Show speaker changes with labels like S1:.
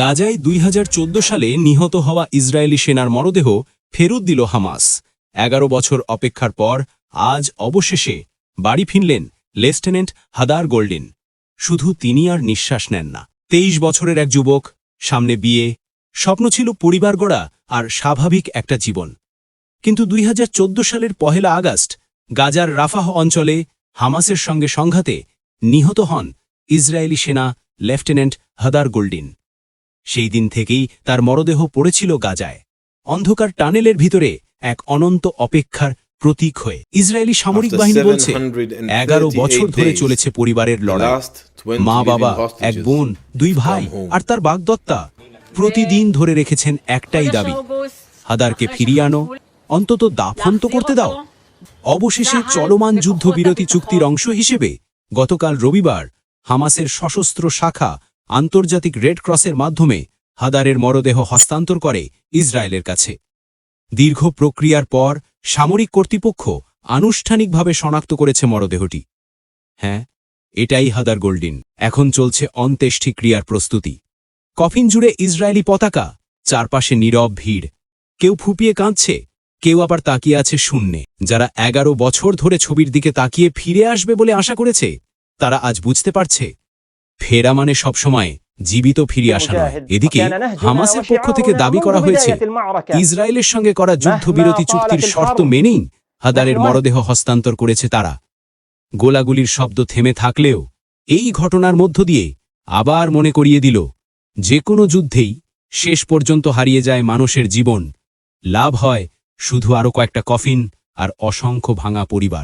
S1: গাজায় দুই হাজার চোদ্দ সালে নিহত হওয়া ইসরায়েলি সেনার মরদেহ ফেরত দিল হামাস। এগারো বছর অপেক্ষার পর আজ অবশেষে বাড়ি ফিরলেন লেফটেন্যান্ট হাদার গোল্ডিন। শুধু তিনি আর নিঃশ্বাস নেন না। তেইশ বছরের এক যুবক, সামনে বিয়ে, স্বপ্ন ছিল পরিবার গড়া আর স্বাভাবিক একটা জীবন। কিন্তু দুই হাজার চোদ্দ সালের পহেলা আগস্ট গাজার রাফাহ অঞ্চলে হামাসের সঙ্গে সংঘাতে নিহত হন ইসরায়েলি সেনা লেফটেন্যান্ট হাদার গোল্ডিন। সেই দিন থেকেই তার মরদেহ পড়েছিল গাজায়। অন্ধকার টানেলের ভিতরে এক অনন্ত অপেক্ষার প্রতীক হয়ে ইসরায়েলি সামরিক বাহিনী বলছে এগারো বছর ধরে চলেছে পরিবারের লড়াই। মা বাবা এক বোন দুই ভাই আর তার বাগদত্তা প্রতিদিন ধরে রেখেছেন একটাই দাবি হাদারকে ফিরিয়ে আনো অন্তত দাফন তো করতে দাও। অবশেষে চলমান যুদ্ধবিরতি চুক্তির অংশ হিসেবে গতকাল রবিবার হামাসের সশস্ত্র শাখা আন্তর্জাতিক রেড ক্রসের মাধ্যমে হাদারের মরদেহ হস্তান্তর করে ইসরায়েলের কাছে। দীর্ঘ প্রক্রিয়ার পর সামরিক কর্তৃপক্ষ আনুষ্ঠানিকভাবে শনাক্ত করেছে মরদেহটি। হ্যাঁ এটাই হাদার গোল্ডিন। এখন চলছে অন্ত্যেষ্টি ক্রিয়ার প্রস্তুতি। কফিন জুড়ে ইসরায়েলি পতাকা, চারপাশে নীরব ভিড়। কেউ ফুপিয়ে কাঁদছে, কেউ আবার তাকিয়ে আছে শূন্যে। যারা এগারো বছর ধরে ছবির দিকে তাকিয়ে ফিরে আসবে বলে আশা করেছে, তারা আজ বুঝতে পারছে ফেরা মানে সবসময় জীবিত ফিরে আসা নয় এদিকে হামাসের পক্ষ থেকে দাবি করা হয়েছে ইসরায়েলের সঙ্গে করা যুদ্ধবিরতি চুক্তির শর্ত মেনেই হাদারের মরদেহ হস্তান্তর করেছে তারা। গোলাগুলির শব্দ থেমে থাকলেও এই ঘটনার মধ্য দিয়ে আবার মনে করিয়ে দিল যে কোনো যুদ্ধেই শেষ পর্যন্ত হারিয়ে যায় মানুষের জীবন। লাভ হয় শুধু আরও কয়েকটা কফিন আর অসংখ্য ভাঙা পরিবার।